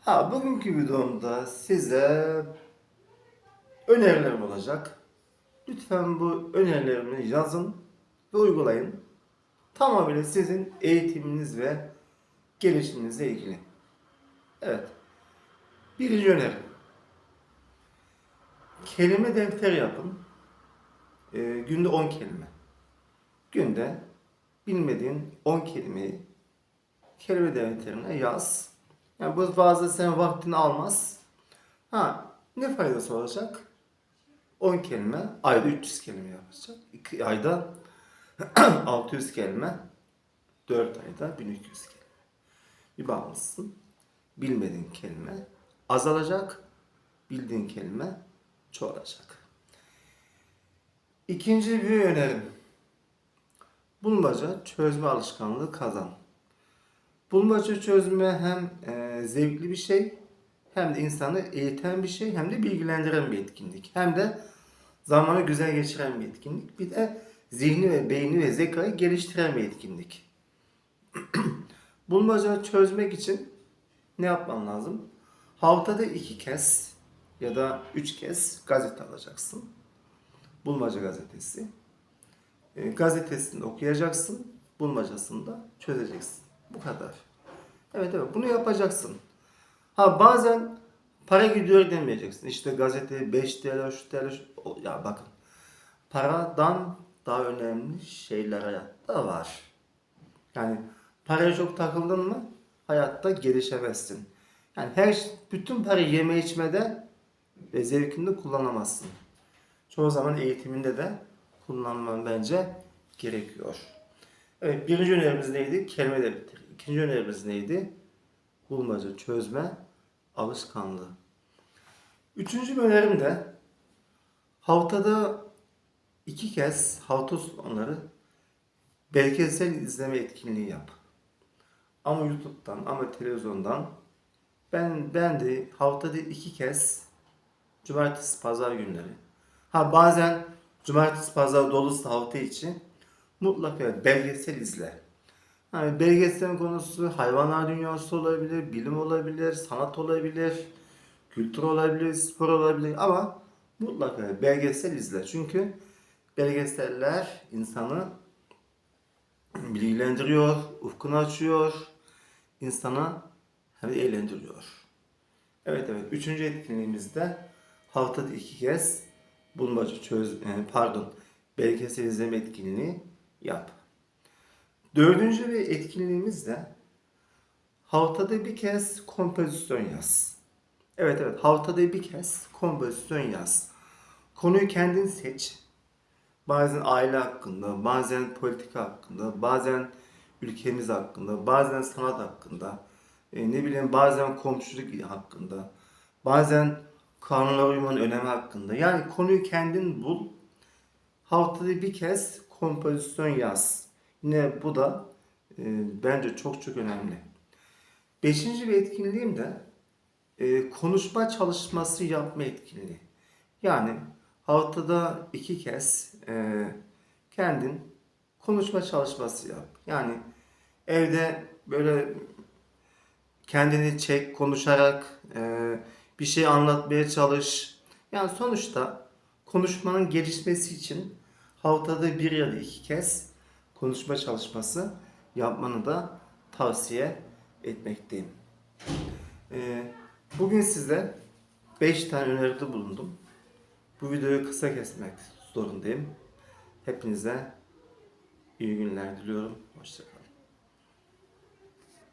Ha bugünkü videomda size önerilerim olacak. Lütfen bu önerilerimi yazın ve uygulayın. Tamamıyla sizin eğitiminiz ve gelişiminizle ilgili. Evet. Birinci öneri. Kelime defteri yapın. Ee, günde 10 kelime. Günde bilmediğin 10 kelimeyi kelime defterine yaz. Yani bu fazla senin vaktini almaz. Ha ne faydası olacak? 10 kelime, ayda 300 kelime yapacak. 2 ayda 600 kelime, 4 ayda 1200 kelime. Bir bakmışsın, bilmediğin kelime azalacak, bildiğin kelime çoğalacak. İkinci bir önerim. Bulmaca çözme alışkanlığı kazan. Bulmaca çözme hem e, zevkli bir şey hem de insanı eğiten bir şey hem de bilgilendiren bir etkinlik. Hem de zamanı güzel geçiren bir etkinlik. Bir de zihni ve beyni ve zekayı geliştiren bir etkinlik. Bulmaca çözmek için ne yapman lazım? Haftada iki kez ya da üç kez gazete alacaksın. Bulmaca gazetesi. E, gazetesini okuyacaksın. Bulmacasını da çözeceksin. Bu kadar. Evet evet bunu yapacaksın. Ha bazen para gidiyor demeyeceksin. İşte gazete 5 TL, şu TL, şu... Ya bakın. Paradan daha önemli şeyler hayatta var. Yani paraya çok takıldın mı hayatta gelişemezsin. Yani her bütün parayı yeme içmede ve zevkinde kullanamazsın. Çoğu zaman eğitiminde de kullanman bence gerekiyor. Evet birinci önerimiz neydi? Kelime defteri. İkinci önerimiz neydi? Bulmaca çözme alışkanlığı. Üçüncü bir önerim de haftada iki kez hafta sonları belgesel izleme etkinliği yap. Ama YouTube'dan ama televizyondan ben ben de haftada iki kez cumartesi pazar günleri. Ha bazen cumartesi pazar dolusu hafta içi mutlaka belgesel izle. Yani belgesel konusu hayvanlar dünyası olabilir, bilim olabilir, sanat olabilir, kültür olabilir, spor olabilir ama mutlaka belgesel izle. Çünkü belgeseller insanı bilgilendiriyor, ufkunu açıyor, insana hem eğlendiriyor. Evet evet. Üçüncü etkinliğimizde haftada iki kez bulmaca çöz e, pardon belgesel izleme etkinliği yap. Dördüncü bir etkinliğimiz de haftada bir kez kompozisyon yaz. Evet evet haftada bir kez kompozisyon yaz. Konuyu kendin seç. Bazen aile hakkında, bazen politika hakkında, bazen ülkemiz hakkında, bazen sanat hakkında, e, ne bileyim bazen komşuluk hakkında, bazen kanuna uymanın önemi hakkında. Yani konuyu kendin bul. Haftada bir kez kompozisyon yaz. Yine bu da e, bence çok çok önemli. Beşinci bir etkinliğim de e, konuşma çalışması yapma etkinliği. Yani haftada iki kez e, kendin konuşma çalışması yap. Yani evde böyle kendini çek konuşarak e, bir şey anlatmaya çalış. Yani sonuçta konuşmanın gelişmesi için haftada bir ya da iki kez konuşma çalışması yapmanı da tavsiye etmekteyim. E, bugün size 5 tane öneride bulundum. Bu videoyu kısa kesmek zorundayım. Hepinize iyi günler diliyorum. Hoşçakalın.